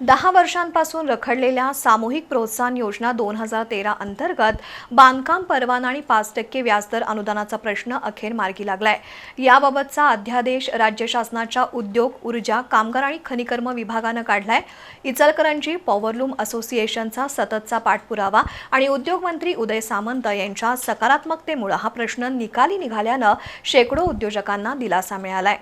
दहा वर्षांपासून रखडलेल्या सामूहिक प्रोत्साहन योजना दोन हजार तेरा अंतर्गत बांधकाम परवाना आणि पाच टक्के व्याजदर अनुदानाचा प्रश्न अखेर मार्गी लागलाय. याबाबतचा अध्यादेश राज्य शासनाच्या उद्योग ऊर्जा कामगार आणि खनिकर्म विभागानं काढलाय. इचलकरंजी पॉवरलूम असोसिएशनचा सततचा पाठपुरावा आणि उद्योगमंत्री उदय सामंत यांच्या सकारात्मकतेमुळे हा प्रश्न निकाली निघाल्यानं शेकडो उद्योजकांना दिलासा मिळालाय.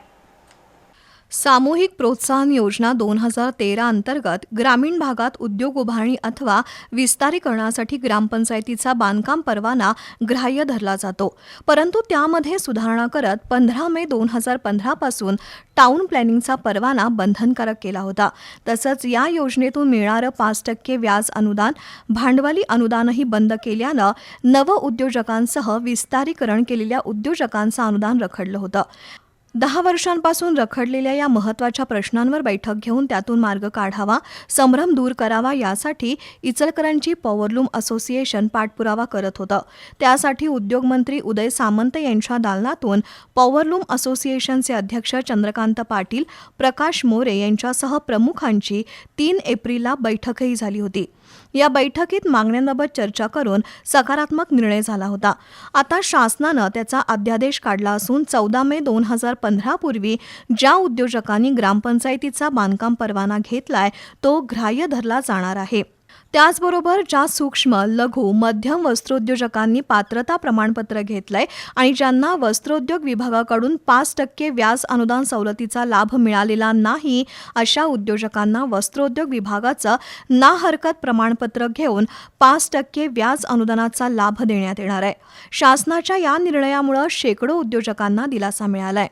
सामूहिक प्रोत्साहन योजना दोन हजार तेरा अंतर्गत ग्रामीण भागात उद्योग उभारणी अथवा विस्तारीकरणासाठी ग्रामपंचायतीचा बांधकाम परवाना ग्राह्य धरला जातो. परंतु त्यामध्ये सुधारणा करत पंधरा मे दोन हजार पंधरापासून टाऊन प्लॅनिंगचा परवाना बंधनकारक केला होता. तसंच या योजनेतून मिळणारं पाच टक्के व्याज अनुदान भांडवली अनुदानही बंद केल्यानं नव उद्योजकांसह विस्तारीकरण केलेल्या उद्योजकांचं अनुदान रखडलं होतं. दहा वर्षांपासून रखडलेल्या या महत्त्वाच्या प्रश्नांवर बैठक घेऊन त्यातून मार्ग काढावा संभ्रम दूर करावा यासाठी इचलकरांची पॉवरलूम असोसिएशन पाठपुरावा करत होतं. त्यासाठी उद्योगमंत्री उदय सामंत यांच्या दालनातून पॉवरलूम असोसिएशनचे अध्यक्ष चंद्रकांत पाटील प्रकाश मोरे यांच्यासह प्रमुखांची तीन एप्रिलला बैठकही झाली होती. या बैठकीत मागण्यांबाबत चर्चा करून सकारात्मक निर्णय झाला होता. आता शासनानं त्याचा अध्यादेश काढला असून चौदा मे दोन हजार पंधरापूर्वी ज्या उद्योजकांनी ग्रामपंचायतीचा बांधकाम परवाना घेतलाय तो ग्राह्य धरला जाणार आहे. त्याचबरोबर ज्या सूक्ष्म लघु मध्यम वस्त्रोद्योजकांनी पात्रता प्रमाणपत्र घेतलंय आणि ज्यांना वस्त्रोद्योग विभागाकडून पाच टक्के व्याज अनुदान सवलतीचा लाभ मिळालेला नाही अशा उद्योजकांना वस्त्रोद्योग विभागाचं ना हरकत प्रमाणपत्र घेऊन पाच टक्के व्याज अनुदानाचा लाभ देण्यात येणार आहे. शासनाच्या या निर्णयामुळे शेकडो उद्योजकांना दिलासा मिळालाय.